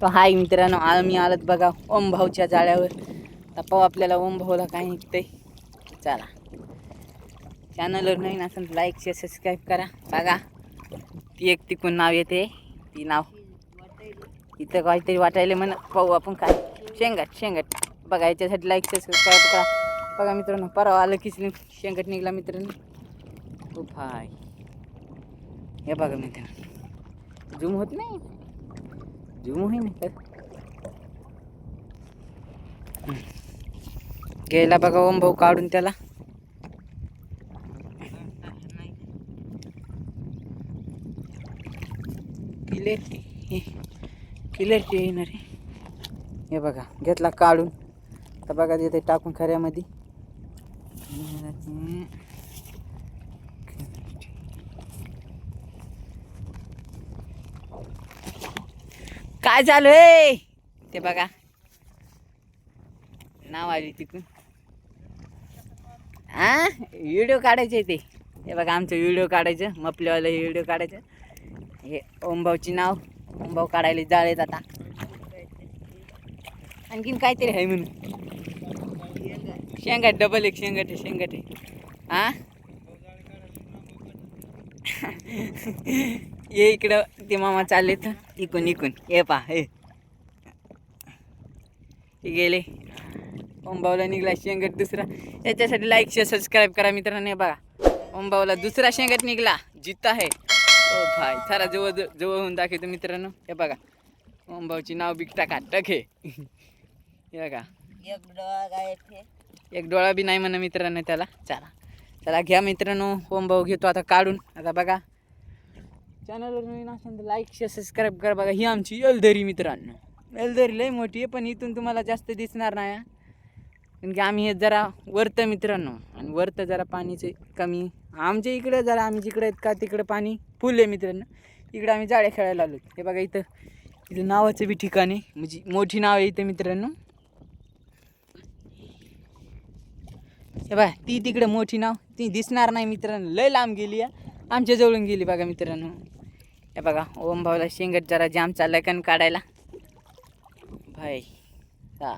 तो हाय मित्रांनो आम्ही आलत बघा ओम भाऊच्या जाळ्यावर. तर पाहू आपल्याला ओम भाऊला काय निघतंय. चला. चॅनलवर नवीन असेल तर लाईक शेअर सबस्क्राईब करा. बघा ती एक तिकून नाव येते. ती नाव. इथं काहीतरी वाटायला म्हण. पाहू आपण काय. शेंगट शेंगट. बघा याच्यासाठी लाईक शेअर सबस्क्राईब करा. बघा मित्रांनो परवा आलं की शेंगट निघला मित्रांनो. खूप हाय. हे बघा मित्रांनो. झूम होत नाही. झूम होई गेला बघा ओम भाऊ काढून त्याला क्लिअर क्लिअर येणार आहे हे बघा घेतला काढून तर बघा तिथे टाकून खऱ्यामध्ये काय चालू आहे? ते बघा. नाव आली तिकून हा व्हिडिओ काढायचे ते. हे बघा आमचं व्हिडिओ काढायचं मपलेवालं व्हिडिओ काढायचं. हे ओमभाऊची नाव. ओमभाऊ काढायला जाळेत आता. आणखीन काहीतरी आहे म्हणून. शेंगाट डबल एक शेंगाट आहे शेंगाट. आहे हा ये इकडं ते मामा चालले तर इकून इकून. ये पा हे गेले. ओमबावला निघला शेंगट दुसरा. याच्यासाठी लाईक शेअर सबस्क्राईब करा मित्रांनो हे बघा. ओमबावला दुसरा शेंगट निघला. जित आहे. ओ भाई सारा जवळ जवळ होऊन दाखवतो मित्रांनो. हे बघा. ओमबावची नाव बिक टाका टक हे बघा. एक डोळा एक डोळा बी नाही म्हणा मित्रांनो त्याला. चला. चला घ्या मित्रांनो. ओमभाऊ घेतो आता काढून. आता बघा. चॅनलवर नवीन असेल तर लाईक शेअर सबस्क्राईब करा बघा. ही आमची एलदरी मित्रांनो. एलदरी लई मोठी आहे पण इथून तुम्हाला जास्त दिसणार नाही कारण की आम्ही हे जरा वरतं मित्रांनो. आणि वरतं जरा पाणीचे कमी. आमच्या इकडे जरा आम्ही जिकडे आहेत का तिकडे पाणी फुल आहे मित्रांनो. इकडे आम्ही जाळे खेळायला आलो हे बघा इथं. इथं नावाचं बी ठिकाण आहे. म्हणजे मोठी नाव आहे इथं मित्रांनो. हे बघा ती तिकडे मोठी नाव. ती दिसणार नाही मित्रांनो. लय लांब गेली आहे आमच्या जवळून गेली बघा मित्रांनो. हे बघा ओम भाऊला शेंगट जरा जाम चाललाय कण काढायला. भाई हा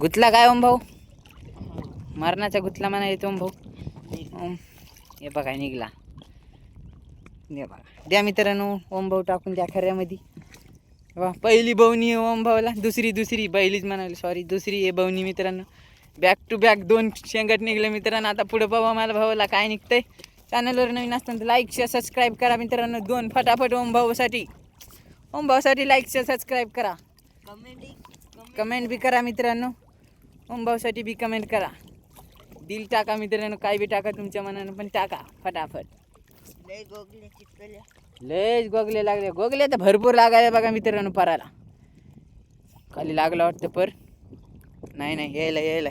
गुतला काय ओम भाऊ? मरणाचा गुतला म्हणा येतो ओम भाऊ. ओम हे बघा निघला. हे बघा द्या मित्रांनो ओम भाऊ टाकून द्या खऱ्यामध्ये. वा पहिली बवणी ओम भाऊला. दुसरी दुसरी पहिलीच म्हणाली सॉरी दुसरी ये बवणी मित्रांनो. बॅक टू बॅक दोन शेंगट निघले मित्रांनो. आता पुढं बाबा मला भाऊला काय निघतंय. चॅनलवर नवीन असताना लाईक शेअर सबस्क्राईब करा मित्रांनो. दोन फटाफट ओम भाऊसाठी ओम भाऊसाठी लाईक शेअर सबस्क्राईब करा. कमेंट कमेंट बी करा मित्रांनो. ओम भाऊसाठी बी कमेंट करा. दिल टाका मित्रांनो काय बी टाका तुमच्या मनानं पण टाका फटाफट. गोगले लयच गोगले लागले. गोगले तर भरपूर लागायला बघा मित्रांनो पराला. खाली लागला वाटतं पर. नाही नाही यायला यायला.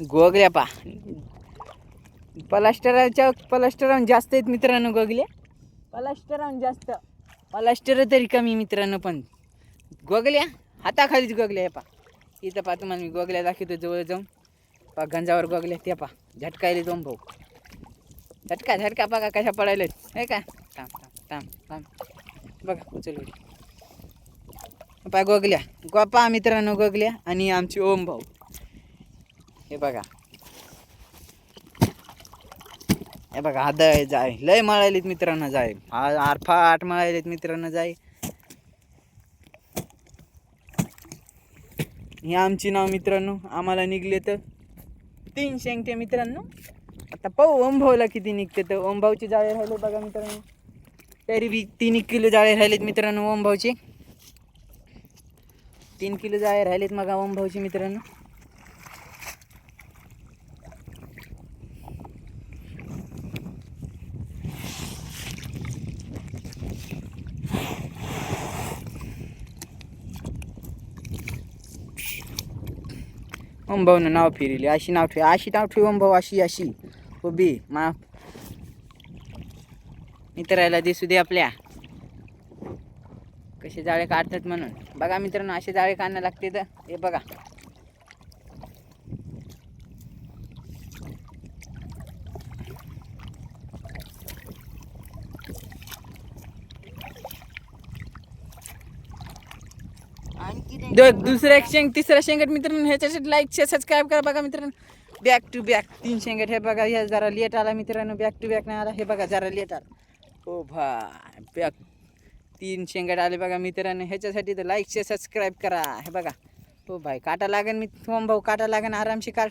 गोगल्या पा. पलास्टराच्या पलास्टराहून जास्त आहेत मित्रांनो गोगल्या पलास्टराहून जास्त. पलास्टर तरी कमी मित्रांनो पण. गोगल्या हाताखालीच गोगल्या पा. इथं पा तुम्हाला मी गोगल्या दाखवतो जवळ जाऊन. पा गंजावर गोगल्या ते पा. झटकायले दोन भाऊ. झटका झटका बघा कशा पडायला हे का? थांब थांब थांब थांब. बघा उचल. पा गोगल्या गोपा मित्रांनो गोगल्या आणि आमची ओम भाऊ. हे बघा. हे बघा हा दय जाय लय मळायलीत मित्रांनो जाय हा आरफा आठ मळायलीत मित्रांनो जाय ही आमची नाव मित्रांनो. आम्हाला निघले तर तीन शेंगटे मित्रांनो. आता पाहू ओंभावला किती निघते तर. ओंभावचे जाळे राहिले बघा मित्रांनो. तरी बी तीन एक किलो जाळे राहिलेत मित्रांनो ओंभावचे तीन किलो जाळे राहिलेत मग ओंभावचे मित्रांनो. ओमभाऊनं नाव फिरली अशी नाव ठेव अशी नाव ठेव ओमभाऊ अशी अशी उभी मा मित्राला दिसू दे आपल्या कसे जाळे काढतात म्हणून बघा मित्रांनो असे जाळे काढणं लागते तर हे बघा दो दुसऱ्या शेंग तिसऱ्या शेंगट मित्रांनो ह्याच्यासाठी लाईक शेअर सबस्क्राईब करा बघा मित्रांनो. बॅक टू बॅक तीन शेंगट हे बघा ह्या जरा लेट आला मित्रांनो. बॅक टू बॅक नाही आला हे बघा जरा लेट आला. हो भा बॅक तीन शेंगट आले बघा मित्रांनो ह्याच्यासाठी तर लाईक शेअर सबस्क्राईब करा हे बघा. हो भाई काटा लागेल मी थोम भाऊ काटा लागेल आरामशी काढ.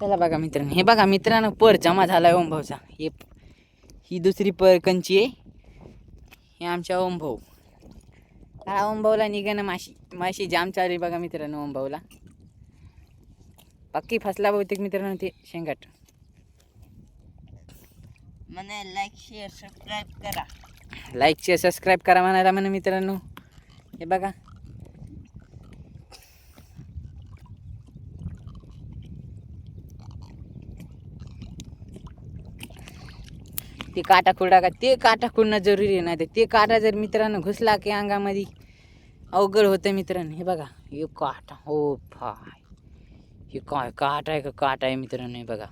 चला बघा मित्रांनो हे बघा मित्रांनो पर जमा झालाय ओम भाऊचा हे ही दुसरी पर कंची आहे. हे आमच्या ओम भाऊ हा ओम भाऊला निघाणं माशी. माशी जाम चालली बघा मित्रांनो ओम भाऊला पक्की फसला बहुतेक मित्रांनो ते शेंगाट. मला लाईक शेअर सबस्क्राईब करा. लाईक शेअर सबस्क्राईब करा म्हणायला म्हणा मित्रांनो. हे बघा. ते काटा खुडा का? ते काटा खुडणं जरुरी आहे नाही तर ते काटा जर मित्रांनो घुसला की अंगामध्ये अवघड होतं मित्रांनो. हे बघा हे काटा हो फाय हे काय काटा आहे का काटा आहे मित्रांनो हे बघा.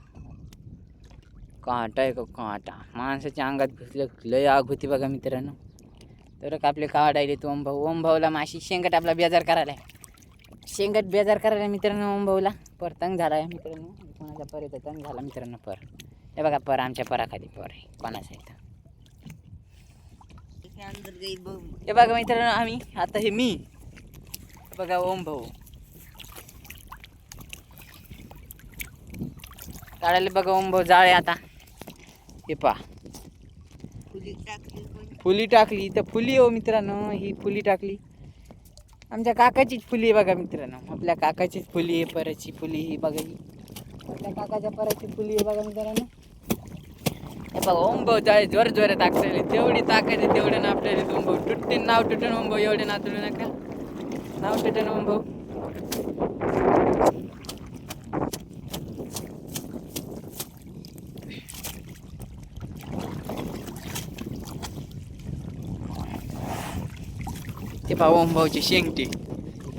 काटा आहे का काटा? माणसाच्या अंगात घुसलं लय आग होती बघा मित्रांनो. तर का आपले काढायले तो ओम भाऊ ओम भाऊला माशी शेंगट आपला बेजार करायला आहे. शेंगट बेजार करायला मित्रांनो ओम भाऊला पर तंग झाला आहे मित्रांनो. कोणाचा पर येतो तंग झाला मित्रांनो पर. हे बघा पर आमच्या पराखाली पर आहे. कोणाचा इथं हे बघा मित्रांनो आम्ही आता हे मी. बघा ओम भाऊ. काढायला बघा ओम भाऊ जाळे आता. हे पा फुली टाकली फुली टाकली तर फुली हो मित्रांनो ही फुली टाकली. आमच्या काकाचीच फुली आहे बघा मित्रांनो. आपल्या काकाचीच फुली आहे परची फुली ही बघा ही. आपल्या काकाच्या परची फुली आहे बघा मित्रांनो. हे बघा ओम भाऊ जाळे जोर जोर टाकतले जेवढी ताकद आहे तेवढे ना आपल्याला ओम नाव तुटून ओम भाऊ एवढे नातू नका. नाव तुटून ओम भाऊ ते पाहू ओम भाऊची शेंगटी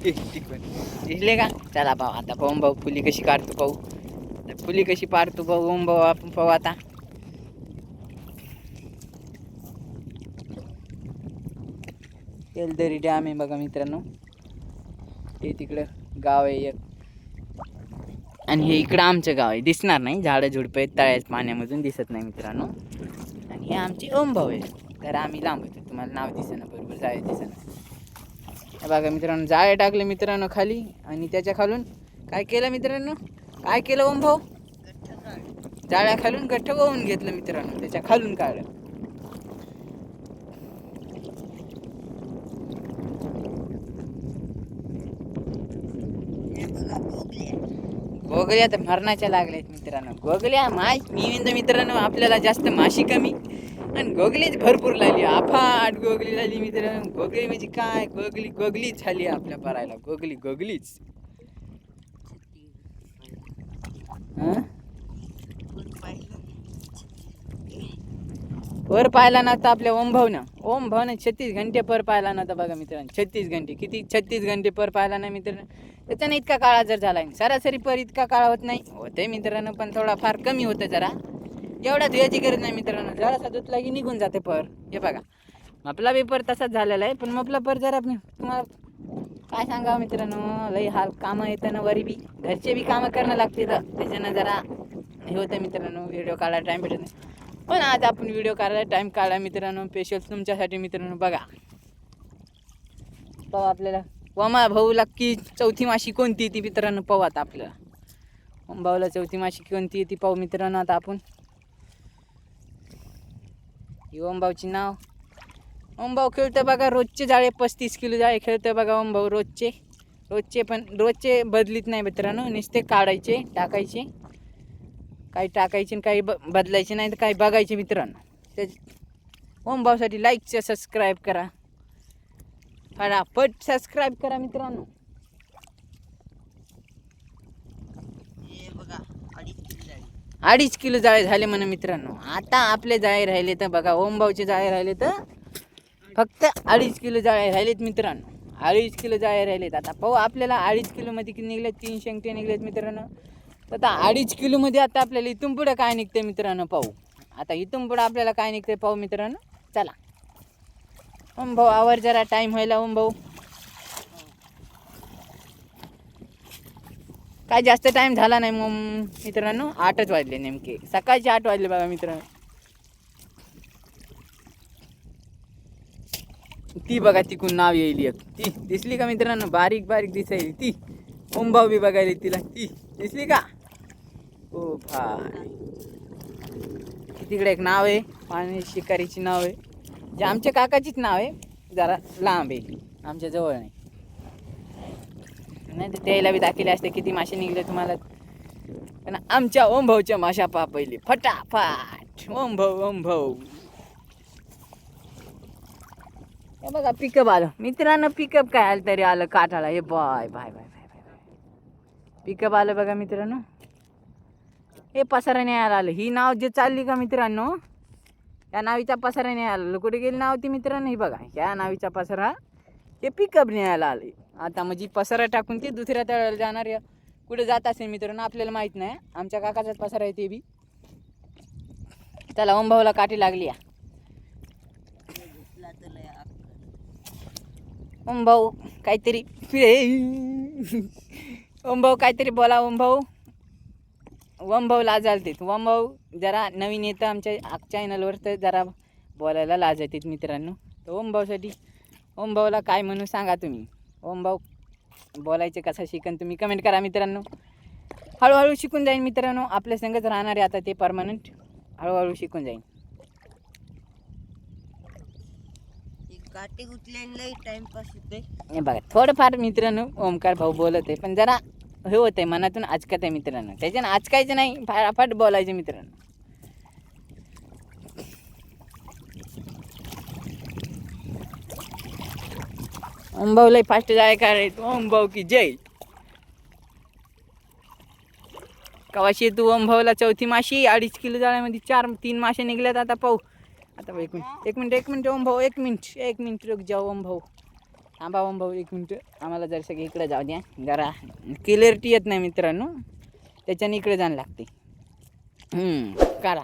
दिसले का? चला भाऊ आता ओम भाऊ फुली कशी काढतो पाहू. फुली कशी पाडतो भाऊ ओम भाऊ आपण पाहू आता. तेलदरी डॅम आहे बघा मित्रांनो. ते तिकडं गाव आहे एक. आणि हे इकडं आमचं गाव आहे. दिसणार नाही. झाडं झुडपं आहेत तळ्याच्या पाण्यामधून दिसत नाही मित्रांनो. आणि हे आमचे ओम भाऊ आहेत तर आम्ही लांब होतो. तुम्हाला नाव दिसेना बरोबर जाळे दिसेना. बघा मित्रांनो जाळे टाकले मित्रांनो खाली. आणि त्याच्या खालून काय केलं मित्रांनो? काय केलं ओम जाळ्या खालून गठ्ठ वाहून घेतलं मित्रांनो. त्याच्या खालून काढलं हे बघा गोगल्या गोगल्या तर मरणाच्या लागल्यात मित्रांनो. गोगल्या माय मी मित्रांनो आपल्याला जास्त माशी कमी. आणि गोगलीच भरपूर लागली. अफाट गोगली लागली मित्रांनो. गोगली म्हणजे काय? गोगली गोगलीच झाली आपल्या परायला. गोगली गोगलीच हं? पण पाहिलं पर पाहिला नव्हता आपल्या ओम भाऊनं ओम भाऊनं छत्तीस घंटे पर पाहिला नव्हता बघा मित्रांनो. छत्तीस घंटे. किती छत्तीस घंटे पर पाहिला नाही मित्रांनो. त्याच्यानं इतका काळा जर झाला नाही. सरासरी पर इतका काळा होत नाही. होते मित्रांनो पण थोडा फार कमी होतं जरा. एवढा धुयाची गरज नाही मित्रांनो. जरासा धुतला की निघून जाते पर. हे बघा. आपला पेपर तसाच झालेला आहे पण मपला पर जरा तुम्हाला काय सांगावं मित्रांनो? लई हाल कामं येतं ना वरी बी. घरचे बी कामं करणं लागते तर. त्याच्यानं जरा हे होतं मित्रांनो व्हिडिओ काढायला टाईम भेटत नाही. पण आज आपण व्हिडिओ काढायला टाईम काढा मित्रांनो स्पेशल तुमच्यासाठी मित्रांनो बघा. पाहू आपल्याला. वमा भाऊला की चौथी माशी कोणती ती मित्रांनो पाहू आता आपल्याला. ओम भाऊला चौथी माशी कोणती ती पाहू मित्रांनो आता आपण. ही ओम भाऊची नाव. ओमभाऊ खेळतं बघा रोजचे जाळे पस्तीस किलो जाळे खेळतं बघा ओम भाऊ रोजचे. रोजचे पण रोजचे बदलीत नाही मित्रांनो नुसते काढायचे टाकायचे. काही टाकायचे आणि काही ब बदलायचे नाही तर काही बघायचे मित्रांनो. त्या ओम भाऊसाठी लाईक सबस्क्राईब करा. फटाफट सबस्क्राईब करा मित्रांनो. बघा अडीच किलो जाळे. झाले म्हणा मित्रांनो. आता आपले जाळे राहिले तर बघा ओम भाऊचे जाळे राहिले तर फक्त अडीच किलो जाळे राहिलेत मित्रांनो. अडीच किलो जाळे राहिलेत. आता पाहू आपल्याला अडीच किलोमध्ये किती निघलेत? तीन शेंगटे निघलेत मित्रांनो. तर आता अडीच किलोमध्ये आता आपल्याला इथून पुढं काय निघते मित्रांनो पाहू. आता इथून पुढं आपल्याला काय निघते पाहू मित्रांनो? चला. ओम भाऊ आवर जरा टाईम व्हायला ओम भाऊ. काय जास्त टाईम झाला नाही मग मित्रांनो? आठच वाजले नेमके. सकाळचे आठ वाजले बघा मित्रांनो. ती बघा तिकून नाव येईल एक. ती दिसली का मित्रांनो? बारीक बारीक दिसायली ती. ओमभाऊ बी बघायला तिला. ती दिसली का? ओ भाई तिकडे एक नाव आहे आणि शिकारीची नाव आहे. जे आमच्या काकाचीच नाव आहे जरा लांब आहे आमच्या जवळ नाही. नाही तर त्याला बी दाखवले असते किती मासे निघले तुम्हाला. पण आमच्या ओम भाऊच्या माशा पहा पहिले फटाफट ओम भाऊ ओम भाऊ हे बघा पिकअप आलं. मित्रांनो पिकअप काय आलं तरी आलं काठाला. हे bye bye bye bye bye. Pickup आलं बघा मित्रांनो. हे पसारा न्यायला आलं ही नाव जे चालली का मित्रांनो? या नावीचा पसारा नाही आला कुठे गेली नाव ती मित्रांनो? ही बघा. ह्या नावीचा पसारा हे पिकअप न्यायला आले आता म्हणजे पसारा टाकून ते दुसऱ्या तळाला जाणार या कुठे जात असेल मित्रांनो? आपल्याला माहीत नाही. आमच्या काकाचाच पसारा आहे ते बी. त्याला ओंभावला काठी लागली या. घुसला तर लय ओम भाऊ काहीतरी बोला काहीतरी बोला ओमभाऊ ओमभाऊ लाजालते ओमभाऊ जरा नवीन येतं आमच्या चॅनलवर तर जरा बोलायला लाज येतात मित्रांनो. तर ओमभाऊसाठी ओमभाऊला काय म्हणू सांगा तुम्ही? ओमभाऊ बोलायचे कसं शिकन तुम्ही कमेंट करा मित्रांनो. हळूहळू शिकून जाईन मित्रांनो. आपल्या संगच राहणार आता ते परमनंट हळूहळू शिकून जाईन. गाठी गुतल्याने लय टाइमपास होते हे बघा थोडंफार मित्रांनो ओमकार भाऊ बोलत आहे पण जरा हे होतंय आहे मनातून आचकत आहे मित्रांनो. त्याच्यानं आचकायचं नाही फाटाफाट बोलायचं मित्रांनो. ओम लय फास्ट जाय का रे ओम भाऊ की जय. कवाशी तू? ओम भाऊला चौथी माशी अडीच किलो जाळ्यामध्ये चार तीन मासे निघल्यात आता पाहू. आता एक मिनिट एक मिनिट एक मिनिट ओम भाऊ एक मिनिट एक मिनिट रोग जाऊ ओम भाऊ थांबा हो ओम भाऊ एक मिनटं. आम्हाला जर सगळी इकडे जाऊ द्या. जरा क्लिअरिटी येत नाही मित्रांनो. त्याच्याने इकडे जाणं लागते. करा.